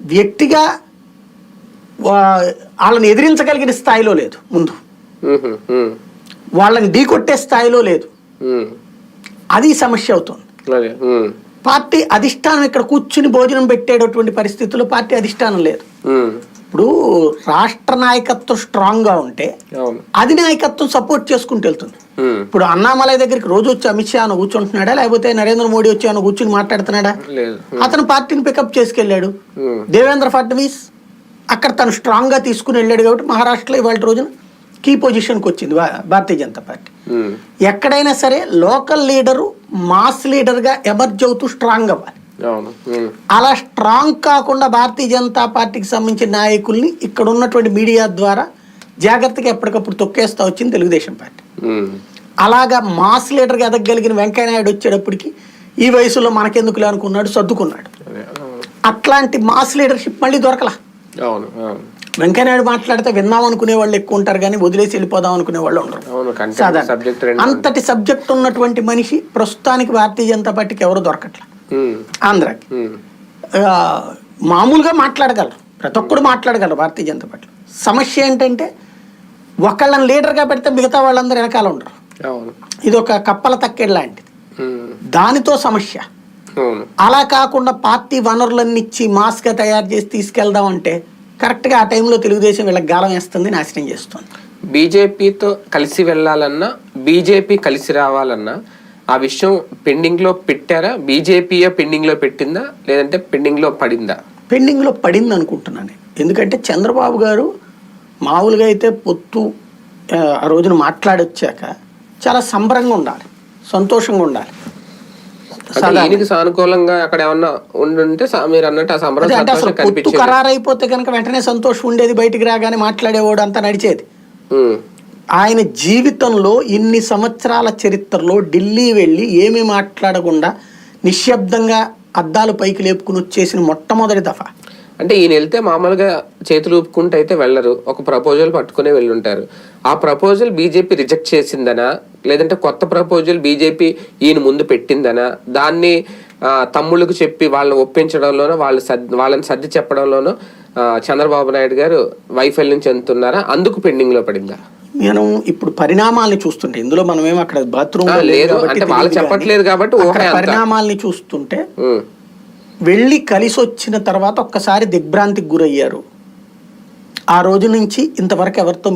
వ్యక్తిగా వాళ్ళని ఎదిరించగలిగిన స్థాయిలో లేదు ముందు. వాళ్ళని ఢీకొట్టే స్థాయిలో లేదు. అది సమస్య అవుతుంది. పార్టీ అధిష్టానం ఇక్కడ కూర్చుని భోజనం పెట్టేటటువంటి పరిస్థితుల్లో పార్టీ అధిష్టానం లేదు. ఇప్పుడు రాష్ట్ర నాయకత్వం స్ట్రాంగ్గా ఉంటే అవును. అధినాయకత్వం సపోర్ట్ చేసుకుంటూ వెళ్తుంది. ఇప్పుడు అన్నామలై దగ్గరికి రోజు వచ్చి అమిత్ షా అని కూర్చుంటున్నాడా? లేకపోతే నరేంద్ర మోడీ వచ్చి అని కూర్చుని మాట్లాడుతున్నాడా? అతను పార్టీని పికప్ చేసుకెళ్ళాడు. దేవేంద్ర ఫడ్నవీస్ అక్కడ తను స్ట్రాంగ్గా తీసుకుని వెళ్ళాడు కాబట్టి మహారాష్ట్రలో ఇవాళ రోజున కీ పొజిషన్కి వచ్చింది భారతీయ జనతా పార్టీ. ఎక్కడైనా సరే లోకల్ లీడరు మాస్ లీడర్గా ఎమర్జ్ అవుతూ స్ట్రాంగ్ అవ్వాలి. అలా స్ట్రాంగ్ కాకుండా భారతీయ జనతా పార్టీకి సంబంధించిన నాయకుల్ని ఇక్కడ ఉన్నటువంటి మీడియా ద్వారా జాగ్రత్తగా ఎప్పటికప్పుడు తొక్కేస్తా వచ్చింది తెలుగుదేశం పార్టీ. అలాగా మాస్ లీడర్గా ఎదగలిగిన వెంకయ్యనాయుడు వచ్చేటప్పటికి ఈ వయసులో మనకెందుకులే అనుకున్నాడు సర్దుకున్నాడు. అట్లాంటి మాస్ లీడర్షిప్ మళ్ళీ దొరకలా. వెంకయ్యనాయుడు మాట్లాడితే విందాం అనుకునే వాళ్ళు ఎక్కువ ఉంటారు కానీ వదిలేసి వెళ్ళిపోదాం అనుకునే వాళ్ళు ఉండరు. అంతటి సబ్జెక్ట్ ఉన్నటువంటి మనిషి ప్రస్తుతానికి భారతీయ జనతా పార్టీకి ఎవరు దొరకట్లా. ఉమ్, ఆంధ్రాకి. ఉమ్, ఆ, మామూలుగా మాట్లాడగలరు. ప్రతి ఒక్కరు మాట్లాడగలరు భారతీయ జనతా పార్టీ. సమస్య ఏంటంటే ఒకళ్ళని లీడర్గా పెడితే మిగతా వాళ్ళందరూ వెనకాల ఉండరు. ఇది ఒక కప్పల తక్కెడు లాంటిది. ఉమ్, దానితో సమస్య. అలా కాకుండా పార్టీ వనరులన్నీ ఇచ్చి మాస్గా తయారు చేసి తీసుకెళ్దాం అంటే కరెక్ట్గా ఆ టైంలో తెలుగుదేశం వీళ్ళకి గాలం వేస్తుంది నాశనం చేస్తుంది. బీజేపీతో కలిసి వెళ్ళాలన్నా బీజేపీ కలిసి రావాలన్నా ఆ విషయం పెండింగ్లో పెట్టారా? బీజేపీయే పెండింగ్లో పెట్టిందా? లేదంటే పెండింగ్లో పడిందా? పెండింగ్లో పడింది అనుకుంటున్నాను నేను. ఎందుకంటే చంద్రబాబు గారు మామూలుగా అయితే పొత్తు ఆ, రోజున మాట్లాడొచ్చాక చాలా సంబరంగా ఉండాలి సంతోషంగా ఉండాలి. సానుకూలంగా అక్కడ ఏమన్నా ఉండుంటే మీరు అన్నట్టు ఆ సంబరం అదే అంటే అసలు సంతోషం పొత్తు కనిపించేది. ఖరారు అయిపోతే కనుక వెంటనే సంతోషం ఉండేది బయటికి రాగానే మాట్లాడేవాడు అంతా నడిచేది. ఆయన జీవితంలో ఇన్ని సంవత్సరాల చరిత్రలో ఢిల్లీ వెళ్ళి ఏమీ మాట్లాడకుండా నిశ్శబ్దంగా అద్దాలు పైకి లేపుకుని వచ్చేసిన మొట్టమొదటి దఫా. అంటే ఈయన వెళ్తే మామూలుగా చేతులు ఊపుకుంటూ అయితే వెళ్ళరు. ఒక ప్రపోజల్ పట్టుకునే వెళ్ళుంటారు. ఆ ప్రపోజల్ బీజేపీ రిజెక్ట్ చేసిందనా? లేదంటే కొత్త ప్రపోజల్ బీజేపీ ఈయన ముందు పెట్టిందనా? దాన్ని తమ్ముళ్ళకు చెప్పి వాళ్ళని ఒప్పించడంలోనో వాళ్ళు సర్ది వాళ్ళని సర్ది చెప్పడంలోనో చంద్రబాబు నాయుడు గారు వైఫల్యం చెందుతున్నారా? అందుకు పెండింగ్లో పడిందా? నేను ఇప్పుడు పరిణామాల్ని చూస్తుంటే ఇందులో మనం ఏం అక్కడ బాత్రూమ్ చెప్పట్లేదు కాబట్టి. పరిణామాల్ని చూస్తుంటే వెళ్ళి కలిసి వచ్చిన తర్వాత ఒక్కసారి దిగ్భ్రాంతికి గురయ్యారు ఆ రోజు నుంచి ఇంతవరకు ఎవరితో